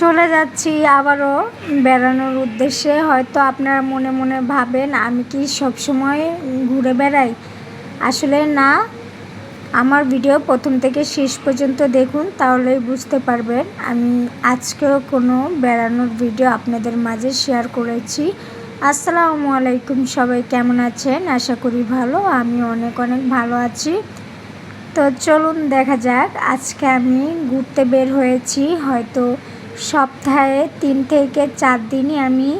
চলে যাচ্ছি আবারও বেড়ানোর উদ্দেশ্যে। হয়তো আপনারা মনে মনে ভাবেন, আমি কি সবসময় ঘুরে বেড়াই? আসলে না। আমার ভিডিও প্রথম থেকে শেষ পর্যন্ত দেখুন, তাহলেই বুঝতে পারবেন। আমি আজকেও কোনো বেড়ানোর ভিডিও আপনাদের মাঝে শেয়ার করেছি। আসসালামু আলাইকুম, সবাই কেমন আছেন? আশা করি ভালো আমি অনেক অনেক ভালো আছি। তো চলুন দেখা যাক, আজকে আমি ঘুরতে বের হয়েছি। হয়তো সপ্তাহে তিন থেকে চার দিনই আমি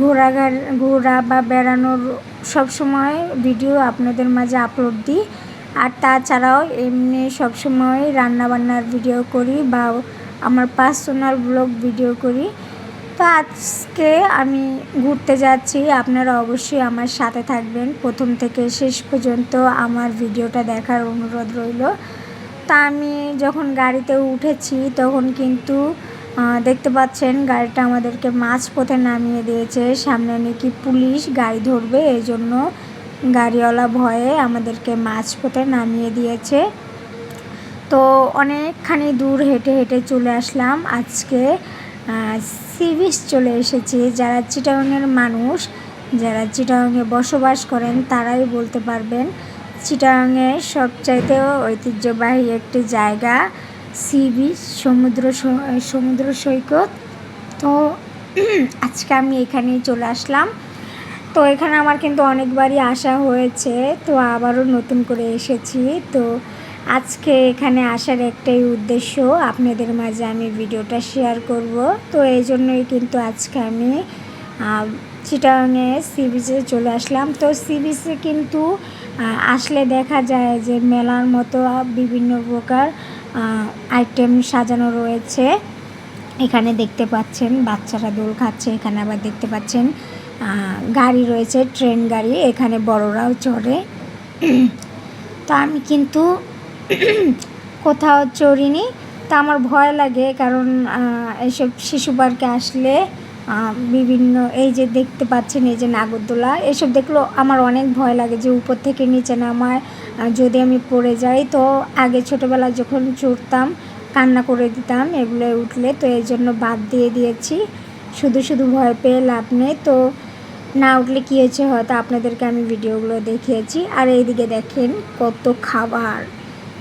ঘোরাঘার, ঘোরা বা বেড়ানোর সবসময় ভিডিও আপনাদের মাঝে আপলোড দিই। আর তাছাড়াও এমনি সবসময় রান্নাবান্নার ভিডিও করি বা আমার পার্সোনাল ব্লগ ভিডিও করি। তো আজকে আমি ঘুরতে যাচ্ছি, আপনারা অবশ্যই আমার সাথে থাকবেন। প্রথম থেকে শেষ পর্যন্ত আমার ভিডিওটা দেখার অনুরোধ রইল। তা আমি যখন গাড়িতে উঠেছি তখন কিন্তু দেখতে পাচ্ছেন, গাড়িটা আমাদেরকে মাঝপথে নামিয়ে দিয়েছে। সামনে নাকি পুলিশ গাড়ি ধরবে এই জন্য গাড়িওয়ালা ভয়ে আমাদেরকে মাঝপথে নামিয়ে দিয়েছে। তো অনেকখানি দূর হেঁটে হেঁটে চলে আসলাম। আজকে সি বিচ চলে এসেছি। যারা চিটাংয়ের মানুষ, যারা চিটাংয়ে বসবাস করেন, তারাই বলতে পারবেন চিটাংয়ে সবচাইতে ঐতিহ্যবাহী একটি জায়গা। সি বিচ সমুদ্র সমুদ্র সৈকত। তো আজকে আমি এখানেই চলে আসলাম। তো এখানে আমার কিন্তু অনেকবারই আসা হয়েছে, তো আবারও নতুন করে এসেছি। তো আজকে এখানে আসার একটাই উদ্দেশ্য আপনাদের মাঝে আমি ভিডিওটা শেয়ার করব। তো এই জন্যই কিন্তু আজকে আমি চিটাংয়ে সি বিচে চলে আসলাম। তো সি বিচে কিন্তু আসলে দেখা যায় যে মেলার মতো বিভিন্ন প্রকার আইটেম সাজানো রয়েছে। এখানে দেখতে পাচ্ছেন, বাচ্চারা দোল খাচ্ছে, এখানে আবার দেখতে পাচ্ছেন গাড়ি রয়েছে, ট্রেন গাড়ি, এখানে বড়রাও চড়ে। তো আমি কিন্তু কোথাও চড়িনি। তা আমার ভয় লাগে, কারণ এইসব শিশু পার্কে আসলে বিভিন্ন, এই যে দেখতে পাচ্ছেন, এই যে নাগরদোলা, এসব দেখলেও আমার অনেক ভয় লাগে যে উপর থেকে নিচে নামায় যদি আমি পড়ে যাই, তো আগে ছোটোবেলায় যখন চড়তাম, কান্না করে দিতাম এগুলো উঠলে, তো এই জন্য বাদ দিয়ে দিয়েছি। শুধু শুধু ভয় পেয়ে লাভ নেই, তো না উঠলে কী হয়েছে হয়তো আপনাদেরকে আমি ভিডিওগুলো দেখিয়েছি। আর এইদিকে দেখেন কত খাবার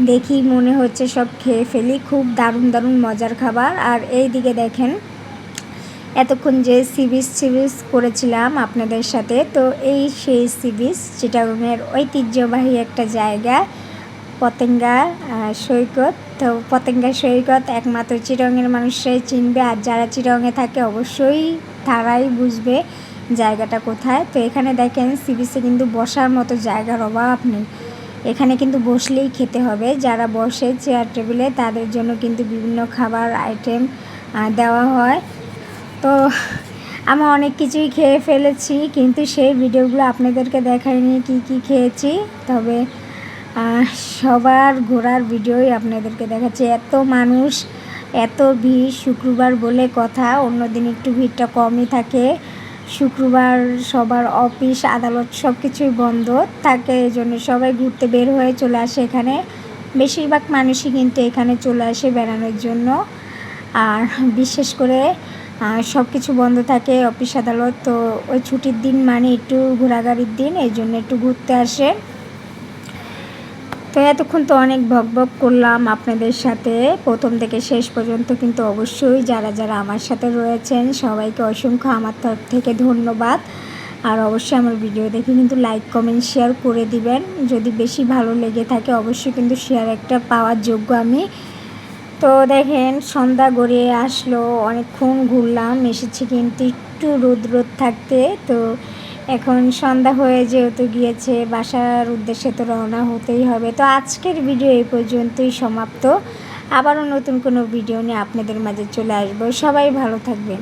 দেখি মনে হচ্ছে সব খেয়ে ফেলি, খুব দারুণ দারুণ মজার খাবার। আর এই দিকে দেখেন এতক্ষণ যে সিবিস সিবিস করেছিলাম আপনাদের সাথে, তো এই সেই সিবিস চিটাগংয়ের ঐতিহ্যবাহী একটা জায়গা, পতেঙ্গা সৈকত। তো পতেঙ্গা সৈকত একমাত্র চিরঙের মানুষরাই চিনবে, আর যারা চিরঙে থাকে অবশ্যই তারাই বুঝবে জায়গাটা কোথায়। তো এখানে দেখেন সিবিসে কিন্তু বসার মতো জায়গার অভাব নেই। এখানে কিন্তু বসলেই খেতে হবে। যারা বসে চেয়ার টেবিলে তাদের জন্য কিন্তু বিভিন্ন খাবার আইটেম দেওয়া হয়। তো আমি অনেক কিছুই খেয়ে ফেলেছি, কিন্তু সেই ভিডিওগুলো আপনাদেরকে দেখাইনি কি কি খেয়েছি। তবে সবার ঘোরার ভিডিওই আপনাদেরকে দেখাচ্ছি। এত মানুষ, এত ভিড় শুক্রবার বলে কথা, অন্যদিন একটু ভিড়টা কমই থাকে। শুক্রবার সবার অফিস, আদালত সব কিছুই বন্ধ, থাকে এই জন্য সবাই ঘুরতে বের হয়ে চলে আসে এখানে। বেশিরভাগ মানুষই কিন্তু এখানে চলে আসে বেড়ানোর জন্য। আর বিশেষ করে সব কিছু বন্ধ থাকে অফিস আদালত, তো ওই ছুটির দিন মানে একটু ঘোরাঘুরির দিন, এই জন্য একটু ঘুরতে আসে। তো এতক্ষণ তো অনেক ভক ভক করলাম আপনাদের সাথে। প্রথম থেকে শেষ পর্যন্ত কিন্তু অবশ্যই যারা যারা আমার সাথে রয়েছেন, সবাইকে অসংখ্য আমার তরফ থেকে ধন্যবাদ। আর অবশ্যই আমার ভিডিও দেখে কিন্তু লাইক, কমেন্ট, শেয়ার করে দিবেন। যদি বেশি ভালো লেগে থাকে, অবশ্যই কিন্তু শেয়ার একটা পাওয়ার যোগ্য আমি। তো দেখেন, সন্ধ্যা গড়িয়ে আসলো, অনেকক্ষণ ঘুরলাম, এসেছি কিন্তু একটু রোদ রোদ থাকতে, তো এখন সন্ধ্যা হয়ে যেহেতু গিয়েছে, বাসার উদ্দেশ্যে তো রওনা হতেই হবে। তো আজকের ভিডিও এই পর্যন্তই সমাপ্ত। আবারও নতুন কোনো ভিডিও নিয়ে আপনাদের মাঝে চলে আসব। সবাই ভালো থাকবেন।